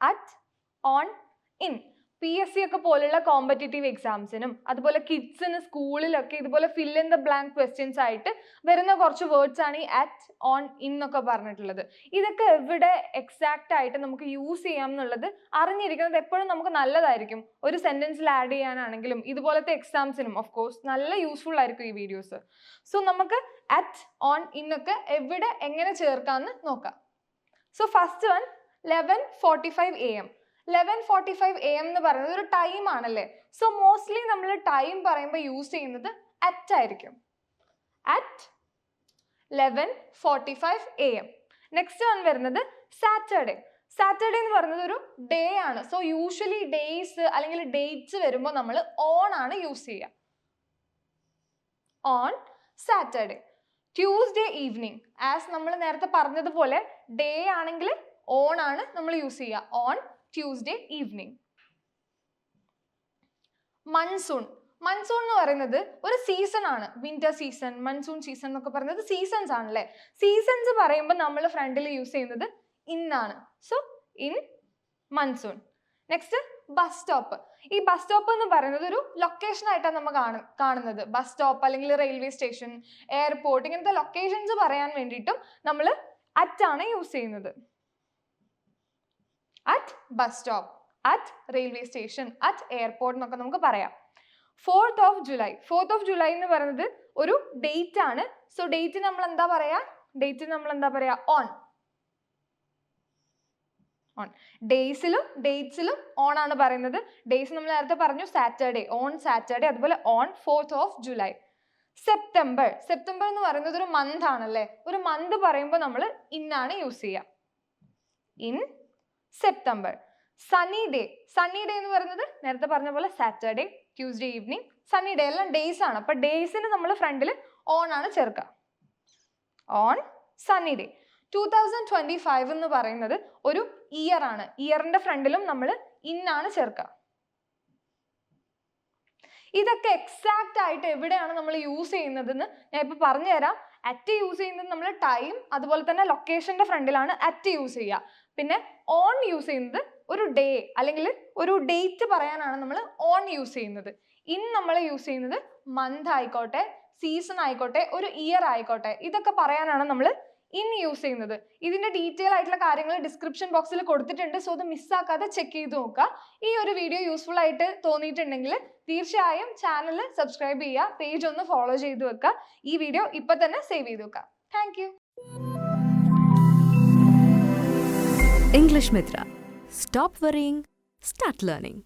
At on in P S C ഒക്കെ പോലുള്ള competitive എക്സാംസിനും അതുപോലെ കിഡ്സിന് സ്കൂളിലൊക്കെ ഇതുപോലെ fill in the blank questions ആയിട്ട് വരുന്ന കുറച്ച് വേർഡ്സ് ആണ് ഈ അറ്റ് ഓൺ എന്നൊക്കെ പറഞ്ഞിട്ടുള്ളത്. ഇതൊക്കെ എവിടെ എക്സാക്റ്റ് ആയിട്ട് നമുക്ക് യൂസ് ചെയ്യാം എന്നുള്ളത് അറിഞ്ഞിരിക്കുന്നത് എപ്പോഴും നമുക്ക് നല്ലതായിരിക്കും. ഒരു സെന്റൻസിൽ ആഡ് ചെയ്യാനാണെങ്കിലും ഇതുപോലത്തെ എക്സാംസിനും ഓഫ് കോഴ്സ് നല്ല യൂസ്ഫുൾ ആയിരിക്കും ഈ വീഡിയോസ് സോ നമുക്ക് അറ്റ് ഓൺ ഇന്നൊക്കെ എവിടെ എങ്ങനെ ചേർക്കാമെന്ന് നോക്കാം. So first one eleven forty five A M eleven forty five A M എന്ന് പറയുന്നത് ഒരു ടൈം ആണല്ലേ? സോ മോസ്റ്റ്ലി നമ്മൾ ടൈം പറയുമ്പോൾ യൂസ് ചെയ്യുന്നത് അറ്റ് ആയിരിക്കും. At eleven forty five A M next one വരുന്നത് സാറ്റർഡേ സാറ്റർഡേ എന്ന് പറയുന്നത് ഒരു ഡേ ആണ്. സോ യൂഷ്വലി ഡേയ്സ് അല്ലെങ്കിൽ ഡേറ്റ്സ് വരുമ്പോൾ നമ്മൾ ഓൺ ആണ് യൂസ് ചെയ്യുക. On Saturday Tuesday evening as നമ്മൾ നേരത്തെ പറഞ്ഞതുപോലെ ഡേ ആണെങ്കിൽ ഓൺ ആണ് നമ്മൾ യൂസ് ചെയ്യുക on Tuesday evening monsoon monsoon എന്ന് പറയുന്നത് ഒരു സീസൺ ആണ്. വിന്റർ സീസൺ മൺസൂൺ സീസൺ എന്നൊക്കെ പറയുന്നത് സീസൺസ് ആണല്ലേ? സീസൺസ് പറയുമ്പോൾ നമ്മൾ ഫ്രണ്ടിൽ യൂസ് ചെയ്യുന്നത് ഇന്നാണ് so in monsoon next bus stop ഈ ബസ് സ്റ്റോപ്പ് എന്ന് പറയുന്നത് ഒരു ലൊക്കേഷൻ ആയിട്ടാണ് നമ്മൾ കാണ കാണുന്നത്. ബസ് സ്റ്റോപ്പ് അല്ലെങ്കിൽ റെയിൽവേ സ്റ്റേഷൻ എയർപോർട്ട് ഇങ്ങനത്തെ ലൊക്കേഷൻസ് പറയാൻ വേണ്ടിയിട്ടും നമ്മൾ അറ്റ് ആണ് യൂസ് ചെയ്യുന്നത്. At bus stop at railway station at airport എന്നൊക്കെ നമുക്ക് പറയാം. Fourth of July fourth of July എന്ന് പറയുന്നത് ഒരു ഡേറ്റ് ആണ്. സോ ഡേറ്റ് നമ്മൾ എന്താ പറയാ? ഡേറ്റ് നമ്മൾ എന്താ പറയാ? ഓൺ ഓൺ ഡേയ്സിലും ഡേറ്റ്സിലും ഓൺ ആണ് പറയുന്നത്. ഡേയ്സ് നമ്മൾ നേരത്തെ പറഞ്ഞു സാറ്റർഡേ ഓൺ സാറ്റർഡേ അതുപോലെ on fourth of July September September എന്ന് പറയുന്നത് ഒരു മന്ത് ആണല്ലേ? ഒരു മന്ത് പറയുമ്പോൾ നമ്മൾ ഇന്നാണ് യൂസ് ചെയ്യുക in September. Sunny day sunny day എന്ന് പറയുന്നത് നേരത്തെ പറഞ്ഞ പോലെ Saturday Tuesday evening sunny day എല്ലാം ഡേയ്സ് ആണ്. അപ്പൊ ഡേയ്സിന് നമ്മൾ ഫ്രണ്ടിൽ ഓൺ ആണ് ചേർക്കുക. On sunny day two thousand twenty five എന്ന് പറയുന്നത് ഒരു ഇയർ ആണ്. ഇയറിന്റെ ഫ്രണ്ടിലും നമ്മൾ ഇന്നാണ് ചേർക്കുക. ഇതൊക്കെ എക്സാക്റ്റ് ആയിട്ട് എവിടെയാണ് നമ്മൾ യൂസ് ചെയ്യുന്നതെന്ന് ഞാൻ ഇപ്പൊ പറഞ്ഞു തരാം അറ്റ് യൂസ് ചെയ്യുന്നത് നമ്മൾ ടൈം അതുപോലെ തന്നെ ലൊക്കേഷന്റെ ഫ്രണ്ടിലാണ് അറ്റ് യൂസ് ചെയ്യുക. പിന്നെ ഓൺ യൂസ് ചെയ്യുന്നത് ഒരു ഡേ അല്ലെങ്കിൽ ഒരു ഡേറ്റ് പറയാനാണ് നമ്മൾ ഓൺ യൂസ് ചെയ്യുന്നത്. ഇൻ നമ്മൾ യൂസ് ചെയ്യുന്നത് മന്ത് ആയിക്കോട്ടെ സീസൺ ആയിക്കോട്ടെ ഒരു ഇയർ ആയിക്കോട്ടെ ഇതൊക്കെ പറയാനാണ് നമ്മൾ ഇൻ യൂസ് ചെയ്യുന്നത്. ഇതിന്റെ ഡീറ്റെയിൽ ആയിട്ടുള്ള കാര്യങ്ങൾ ഡിസ്ക്രിപ്ഷൻ ബോക്സിൽ കൊടുത്തിട്ടുണ്ട്. സോ അത് മിസ്സാക്കാതെ ചെക്ക് ചെയ്ത് നോക്കുക. ഈ ഒരു വീഡിയോ യൂസ്ഫുൾ ആയിട്ട് തോന്നിയിട്ടുണ്ടെങ്കിൽ തീർച്ചയായും ചാനൽ സബ്സ്ക്രൈബ് ചെയ്യുക പേജ് ഒന്ന് ഫോളോ ചെയ്ത് വെക്കുക. ഈ വീഡിയോ ഇപ്പൊ തന്നെ സേവ് ചെയ്ത് വെക്കുക. Thank you English Mitra. Stop worrying, start learning.